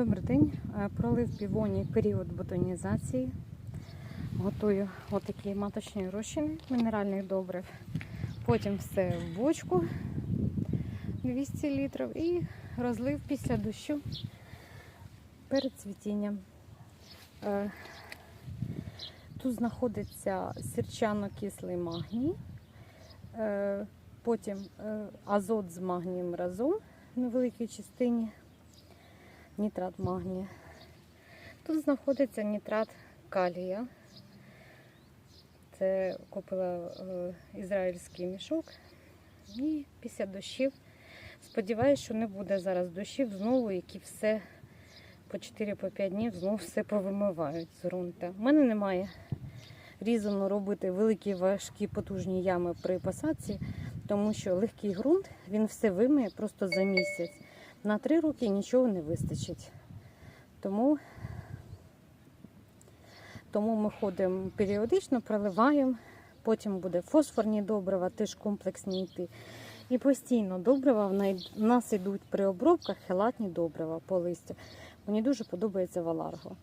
Добрий день. Е, Пролив півоній період бутонізації. Готую отакі маточні розчини мінеральних добрив. Потім все в бочку 200 літрів і розлив після дощу перед цвітінням. Е, Тут знаходиться сірчано-кислий магній, е, потім азот з магнієм разом в невеликій частині нітрат магнія. Тут знаходиться нітрат калія. Це купила е, ізраїльський мішок. І після дощів. Сподіваюся, що не буде зараз дощів знову, які все по 4-5 днів знову все повимивають з ґрунта. У мене немає різано робити великі важкі потужні ями при посадці, тому що легкий ґрунт він все вимиє просто за місяць. На три роки нічого не вистачить. Тому, тому ми ходимо періодично, проливаємо, потім буде фосфорні добрива, теж комплексні йти. І постійно добрива в нас йдуть при обробках хелатні добрива по листю. Мені дуже подобається валарго.